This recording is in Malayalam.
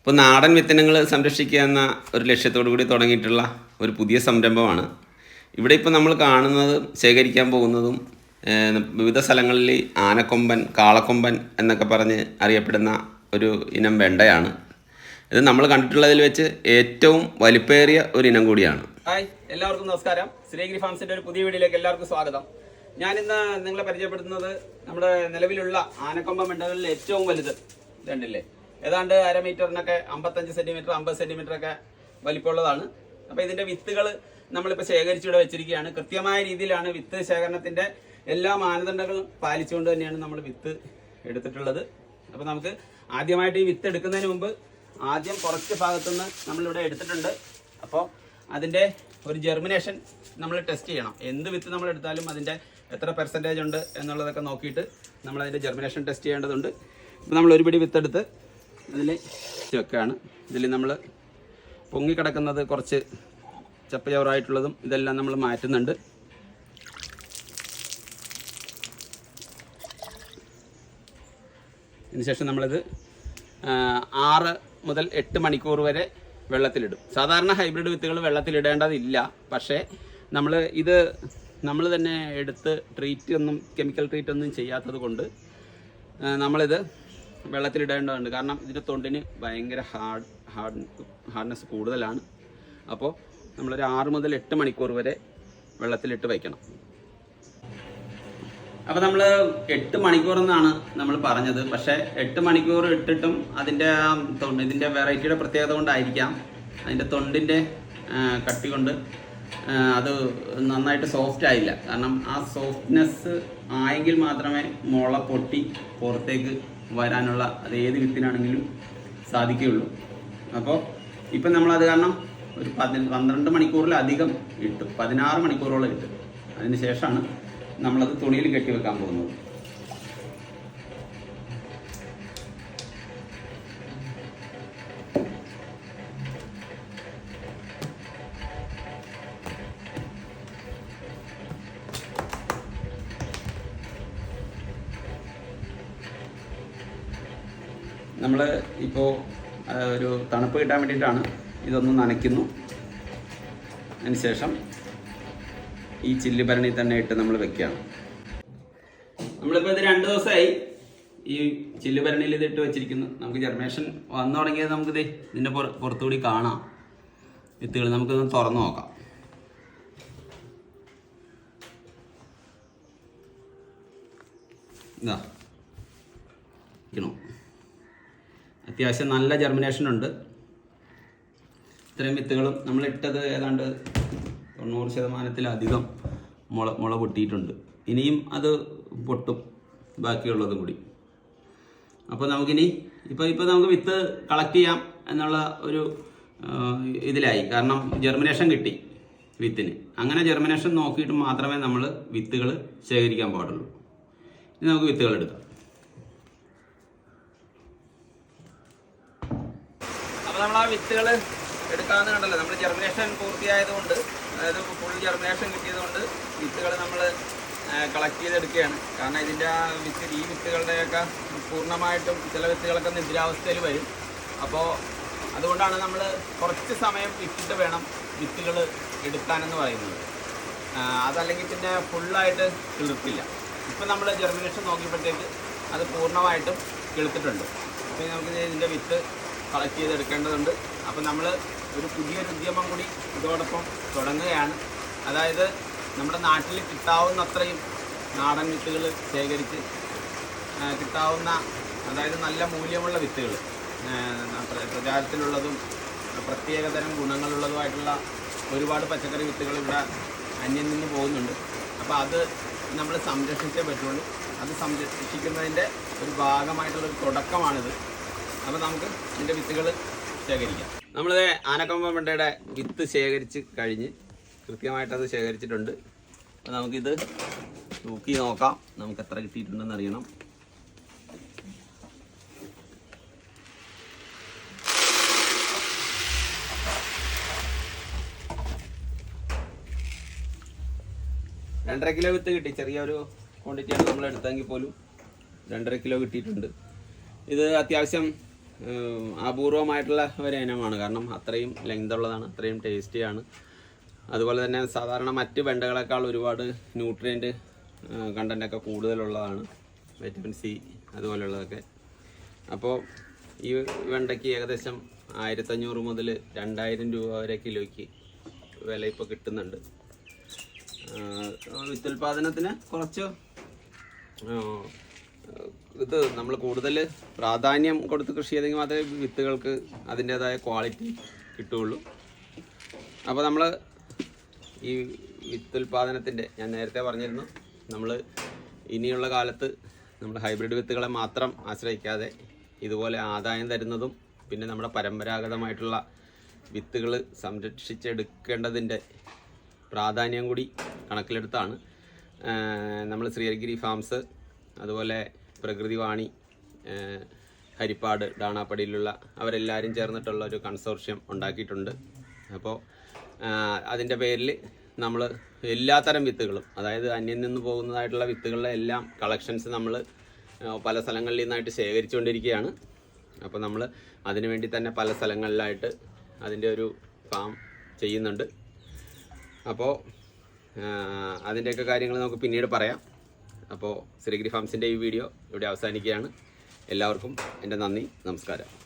ഇപ്പോൾ നാടൻ വിത്തനങ്ങൾ സംരക്ഷിക്കുക എന്ന ഒരു ലക്ഷ്യത്തോടു കൂടി തുടങ്ങിയിട്ടുള്ള ഒരു പുതിയ സംരംഭമാണ്. ഇവിടെ ഇപ്പോൾ നമ്മൾ കാണുന്നത് ശേഖരിക്കാൻ പോകുന്നതും വിവിധ സ്ഥലങ്ങളിൽ ആനക്കൊമ്പൻ കാളക്കൊമ്പൻ എന്നൊക്കെ പറഞ്ഞ് അറിയപ്പെടുന്ന ഒരു ഇനം വെണ്ടയാണ്. ഇത് നമ്മൾ കണ്ടിട്ടുള്ളതിൽ വെച്ച് ഏറ്റവും വലിപ്പേറിയ ഒരു ഇനം കൂടിയാണ്. ഹായ് എല്ലാവർക്കും നമസ്കാരം. ശ്രീഗിരി ഫാംസിന്റെ ഒരു പുതിയ വീഡിയോയിലേക്ക് എല്ലാവർക്കും സ്വാഗതം. ഞാനിന്ന് നിങ്ങളെ പരിചയപ്പെടുത്തുന്നത് നമ്മുടെ നിലവിലുള്ള ആനക്കൊമ്പൻ വെണ്ടകളിൽ ഏറ്റവും വലുത് ഇതുണ്ടല്ലേ? ഏതാണ്ട് അര മീറ്ററിനൊക്കെ അമ്പത്തഞ്ച് സെന്റിമീറ്റർ അമ്പത് സെന്റിമീറ്റർ ഒക്കെ വലിപ്പമുള്ളതാണ്. അപ്പോൾ ഇതിന്റെ വിത്തുകൾ നമ്മളിപ്പോൾ ശേഖരിച്ചിവിടെ വെച്ചിരിക്കുകയാണ്. കൃത്യമായ രീതിയിലാണ് വിത്ത് ശേഖരണത്തിന്റെ എല്ലാ മാനദണ്ഡങ്ങളും പാലിച്ചുകൊണ്ട് തന്നെയാണ് നമ്മൾ വിത്ത് എടുത്തിട്ടുള്ളത്. അപ്പോൾ നമുക്ക് ആദ്യമായിട്ട് ഈ വിത്ത് എടുക്കുന്നതിന് മുമ്പ് ആദ്യം കുറച്ച് ഭാഗത്തുനിന്ന് നമ്മളിവിടെ എടുത്തിട്ടുണ്ട്. അപ്പോൾ അതിന്റെ ഒരു ജെർമിനേഷൻ നമ്മൾ ടെസ്റ്റ് ചെയ്യണം. എന്ത് വിത്ത് നമ്മൾ എടുത്താലും അതിന്റെ എത്ര പെർസെന്റേജ് ഉണ്ട് എന്നുള്ളതൊക്കെ നോക്കിയിട്ട് നമ്മൾ അതിന്റെ ജെർമിനേഷൻ ടെസ്റ്റ് ചെയ്യേണ്ടതുണ്ട്. ഇപ്പോൾ നമ്മൾ ഒരു പിടി വിത്തെടുത്ത് അതിൽ വെക്കുകയാണ് ഇതിൽ നമ്മൾ പൊങ്ങിക്കിടക്കുന്നത് കുറച്ച് ചപ്പചവറായിട്ടുള്ളതും ഇതെല്ലാം നമ്മൾ മാറ്റുന്നുണ്ട്. അതിനുശേഷം നമ്മളിത് ആറ് മുതൽ എട്ട് മണിക്കൂർ വരെ വെള്ളത്തിലിടും. സാധാരണ ഹൈബ്രിഡ് വിത്തുകൾ വെള്ളത്തിലിടേണ്ടതില്ല. പക്ഷേ നമ്മൾ ഇത് നമ്മൾ തന്നെ എടുത്ത് ട്രീറ്റ് ഒന്നും കെമിക്കൽ ട്രീറ്റ് ഒന്നും ചെയ്യാത്തത് കൊണ്ട് നമ്മളിത് വെള്ളത്തിലിടേണ്ടതുണ്ട്. കാരണം ഇതിന്റെ തൊണ്ടിന് ഭയങ്കര ഹാർഡ് ഹാർഡ് ഹാർഡ്നെസ് കൂടുതലാണ്. അപ്പോൾ നമ്മളൊരു ആറ് മുതൽ എട്ട് മണിക്കൂർ വരെ വെള്ളത്തിലിട്ട് വയ്ക്കണം. അപ്പോൾ നമ്മൾ എട്ട് മണിക്കൂർ എന്നാണ് നമ്മൾ പറഞ്ഞത്. പക്ഷേ എട്ട് മണിക്കൂർ ഇട്ടിട്ടും അതിന്റെ തൊണ്ട് ഇതിന്റെ വെറൈറ്റിയുടെ പ്രത്യേകത കൊണ്ടായിരിക്കാം അതിന്റെ തൊണ്ടിന്റെ കട്ടി കൊണ്ട് അത് നന്നായിട്ട് സോഫ്റ്റ് ആയില്ല. കാരണം ആ സോഫ്റ്റ്നെസ് ആയെങ്കിൽ മാത്രമേ മുള പൊട്ടി പുറത്തേക്ക് വരാനുള്ള അത് ഏത് വിത്തിനാണെങ്കിലും സാധിക്കുകയുള്ളൂ. അപ്പോൾ ഇപ്പം നമ്മളത് കാരണം ഒരു പതി പന്ത്രണ്ട് മണിക്കൂറിലധികം ഇട്ടു. പതിനാറ് മണിക്കൂറോളം ഇട്ടു. അതിന് ശേഷമാണ് നമ്മളത് തുണിയിൽ കെട്ടി വെക്കാൻ പോകുന്നത്. നമ്മൾ ഇപ്പോൾ ഒരു തണുപ്പ് കിട്ടാൻ വേണ്ടിയിട്ടാണ് ഇതൊന്ന് നനയ്ക്കുന്നു. അതിനുശേഷം ഈ ചില്ലി ഭരണി തന്നെ ഇട്ട് നമ്മൾ വെക്കുകയാണ്. നമ്മളിപ്പോൾ ഇത് രണ്ട് ദിവസമായി ഈ ചില്ലി ഭരണിയിൽ ഇത് ഇട്ട് വെച്ചിരിക്കുന്നു. നമുക്ക് ജർമേഷൻ വന്നു തുടങ്ങിയത് നമുക്കിത് ഇതിന്റെ പുറ- പുറത്തുകൂടി കാണാം. വിത്തുകൾ നമുക്കിതൊന്ന് തുറന്നു നോക്കാം. ഇതാ. ഇരിക്കണോ. അത്യാവശ്യം നല്ല ജർമിനേഷൻ ഉണ്ട്. ഇത്രയും വിത്തുകളും നമ്മൾ ഇട്ടത് ഏതാണ്ട് തൊണ്ണൂറ് ശതമാനത്തിലധികം മുള മുള പൊട്ടിയിട്ടുണ്ട്. ഇനിയും അത് പൊട്ടും. ബാക്കിയുള്ളതും കൂടി. അപ്പോൾ നമുക്കിനി ഇപ്പോൾ ഇപ്പോൾ നമുക്ക് വിത്ത് കളക്ട് ചെയ്യാം എന്നുള്ള ഒരു ഇതിലായി. കാരണം ജെർമിനേഷൻ കിട്ടി വിത്തിന്. അങ്ങനെ ജെർമിനേഷൻ നോക്കിയിട്ട് മാത്രമേ നമ്മൾ വിത്തുകൾ ശേഖരിക്കാൻ പാടുള്ളൂ. ഇനി നമുക്ക് വിത്തുകൾ എടുക്കാം അപ്പൊ നമ്മൾ ആ വിത്തുകൾ എടുക്കാമെന്ന് കണ്ടല്ലോ. നമ്മൾ ജെർമിനേഷൻ പൂർത്തിയായതുകൊണ്ട് അതായത് ഫുൾ ജെർമിനേഷൻ കിട്ടിയതുകൊണ്ട് വിത്തുകൾ നമ്മൾ കളക്ട് ചെയ്തെടുക്കുകയാണ്. കാരണം ഇതിന്റെ ആ വിത്ത് ഈ വിത്തുകളുടെയൊക്കെ പൂർണമായിട്ടും ചില വിത്തുകളൊക്കെ നിദ്രാവസ്ഥയിൽ വരും. അപ്പോൾ അതുകൊണ്ടാണ് നമ്മൾ കുറച്ച് സമയം ഇട്ടിട്ട് വേണം വിത്തുകൾ എടുക്കാനെന്ന് പറയുന്നത്. അതല്ലെങ്കിൽ പിന്നെ ഫുള്ളായിട്ട് കിളിർക്കില്ല ഇപ്പം നമ്മൾ ജെർമിനേഷൻ നോക്കിയപ്പോഴത്തേക്ക് അത് പൂർണമായിട്ടും കിളുത്തിട്ടുണ്ട് അപ്പോൾ നമുക്ക് ഇതിന്റെ വിത്ത് കളക്ട് ചെയ്തെടുക്കേണ്ടതുണ്ട് അപ്പോൾ നമ്മൾ ഒരു പുതിയൊരു ഉദ്യമം കൂടി ഇതോടൊപ്പം തുടങ്ങുകയാണ്. അതായത് നമ്മുടെ നാട്ടിൽ കിട്ടാവുന്ന അത്രയും നാടൻ വിത്തുകൾ ശേഖരിച്ച് കിട്ടാവുന്ന അതായത് നല്ല മൂല്യമുള്ള വിത്തുകൾ പ്രചാരത്തിലുള്ളതും പ്രത്യേകതരം ഗുണങ്ങളുള്ളതുമായിട്ടുള്ള ഒരുപാട് പച്ചക്കറി വിത്തുകൾ ഇവിടെ അന്യം നിന്ന് പോകുന്നുണ്ട്. അപ്പോൾ അത് നമ്മൾ സംരക്ഷിച്ചേ പറ്റുള്ളൂ. അത് സംരക്ഷിക്കുന്നതിന്റെ ഒരു ഭാഗമായിട്ടുള്ള ഒരു തുടക്കമാണിത്. അപ്പോൾ നമുക്ക് ഇതിന്റെ വിത്തുകൾ ശേഖരിക്കാം. നമ്മൾ ആനക്കൊമ്പൻ വെണ്ടയുടെ വിത്ത് ശേഖരിച്ച് കഴിഞ്ഞ് കൃത്യമായിട്ട് അത് ശേഖരിച്ചിട്ടുണ്ട്. അപ്പോൾ നമുക്കിത് തൂക്കി നോക്കാം. നമുക്ക് എത്ര കിട്ടിയിട്ടുണ്ടെന്ന് അറിയണം. രണ്ടര കിലോ വിത്ത് കിട്ടി. ചെറിയൊരു ക്വാണ്ടിറ്റിയാണ് നമ്മൾ എടുത്തെങ്കിൽ പോലും രണ്ടര കിലോ കിട്ടിയിട്ടുണ്ട്. ഇത് അത്യാവശ്യം അപൂർവമായിട്ടുള്ള ഒരു ഇനമാണ്. കാരണം അത്രയും ലെങ്ത് ഉള്ളതാണ് അത്രയും ടേസ്റ്റിയാണ് അതുപോലെ തന്നെ സാധാരണ മറ്റ് വെണ്ടകളെക്കാൾ ഒരുപാട് ന്യൂട്രിയന്റ് കണ്ടന്റൊക്കെ കൂടുതലുള്ളതാണ്. വൈറ്റമിൻ സി അതുപോലെയുള്ളതൊക്കെ അപ്പോൾ ഈ വെണ്ടയ്ക്ക് ഏകദേശം ആയിരത്തഞ്ഞൂറ് മുതൽ രണ്ടായിരം രൂപ വരെ കിലോയ്ക്ക് വില ഇപ്പോൾ കിട്ടുന്നുണ്ട്. വിത്തുൽപാദനത്തിന് കുറച്ച് ഇത് നമ്മൾ കൂടുതൽ പ്രാധാന്യം കൊടുത്ത് കൃഷി ചെയ്തെങ്കിൽ മാത്രമേ വിത്തുകൾക്ക് അതിന്റേതായ ക്വാളിറ്റി കിട്ടുകയുള്ളൂ. അപ്പോൾ നമ്മൾ ഈ വിത്തുൽപാദനത്തിന്റെ ഞാൻ നേരത്തെ പറഞ്ഞിരുന്നു നമ്മൾ ഇനിയുള്ള കാലത്ത് നമ്മൾ ഹൈബ്രിഡ് വിത്തുകളെ മാത്രം ആശ്രയിക്കാതെ ഇതുപോലെ ആദായം തരുന്നതും പിന്നെ നമ്മുടെ പരമ്പരാഗതമായിട്ടുള്ള വിത്തുകൾ സംരക്ഷിച്ചെടുക്കേണ്ടതിന്റെ പ്രാധാന്യം കൂടി കണക്കിലെടുത്താണ്. നമ്മൾ ശ്രീഹരിഗിരി ഫാംസ് അതുപോലെ പ്രകൃതിവാണി ഹരിപ്പാട് ഡാണാപ്പടിയിലുള്ള അവരെല്ലാവരും ചേർന്നിട്ടുള്ള ഒരു കൺസോർഷ്യം ഉണ്ടാക്കിയിട്ടുണ്ട്. അപ്പോൾ അതിന്റെ പേരിൽ നമ്മൾ എല്ലാത്തരം വിത്തുകളും അതായത് അന്യം നിന്ന് പോകുന്നതായിട്ടുള്ള വിത്തുകളുടെ എല്ലാം കളക്ഷൻസ് നമ്മൾ പല സ്ഥലങ്ങളിൽ നിന്നായിട്ട് ശേഖരിച്ചുകൊണ്ടിരിക്കുകയാണ്. അപ്പോൾ നമ്മൾ അതിനു വേണ്ടി തന്നെ പല സ്ഥലങ്ങളിലായിട്ട് അതിന്റെ ഒരു ഫാം ചെയ്യുന്നുണ്ട്. അപ്പോൾ അതിന്റെയൊക്കെ കാര്യങ്ങൾ നമുക്ക് പിന്നീട് പറയാം. അപ്പോൾ ശ്രീഗിരി ഫാംസിന്റെ ഈ വീഡിയോ ഇവിടെ അവസാനിക്കുകയാണ്. എല്ലാവർക്കും എന്റെ നന്ദി നമസ്കാരം.